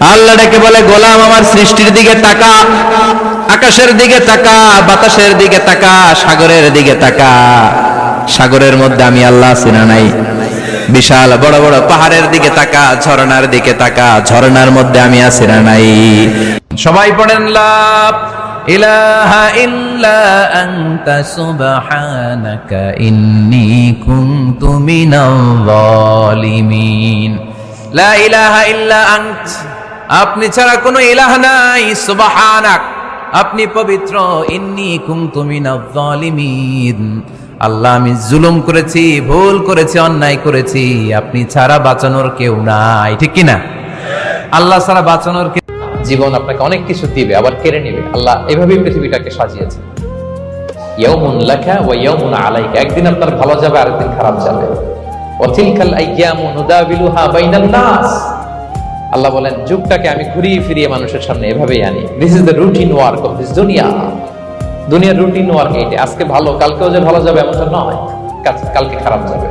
আল্লাহ ডেকে বলে, গোলাম আমার সৃষ্টির দিকে তাকা, আকাশের দিকে তাকা, বাতাসের দিকে তাকা, সাগরের দিকে তাকা। সাগরের মধ্যে আমি আল্লাহ চিনা নাই। বিশাল বড় বড় পাহাড়ের দিকে তাকা ঝরনার দিকে তাকা ঝরনার মধ্যে আমি আছি না নাই। সবাই পড়েন, লাভ। ইলাহা ইল্লা লা আপনি ছাড়া কোনো ইলাহ নাই, সুবহানাক। আপনি পবিত্র, ইন্নি মিনাল জালিমিন আল্লাহ আমি জুলুম করেছি, ভুল করেছি, অন্যায় করেছি, আপনি ছাড়া বাঁচানোর কেউ নাই, ঠিক কি না আল্লাহ ছাড়া বাঁচানোর কেউ জীবন আপনাকে অনেক কিছু দিবে, আবার কেড়ে নেবে। আল্লাহ এভাবেই পৃথিবীটাকে সাজিয়েছে ইয়াউমুন ওয়া ইয়াউমুন আলাইকা। একদিন আপনার ভালো যাবে খারাপ যাবে। আইয়ামু নুদাবিলুহা বাইনান নাস। আল্লাহ বলেন, যুগটাকে আমি ঘুরিয়ে ফিরিয়ে মানুষের সামনে এভাবেই আনি। This is the routine work of this দুনিয়া দুনিয়ার রুটিন ওয়ার্ক এইটা আজকে ভালো, কালকেও যে ভালো যাবে এমনটা নয়। কালকে খারাপ যাবে।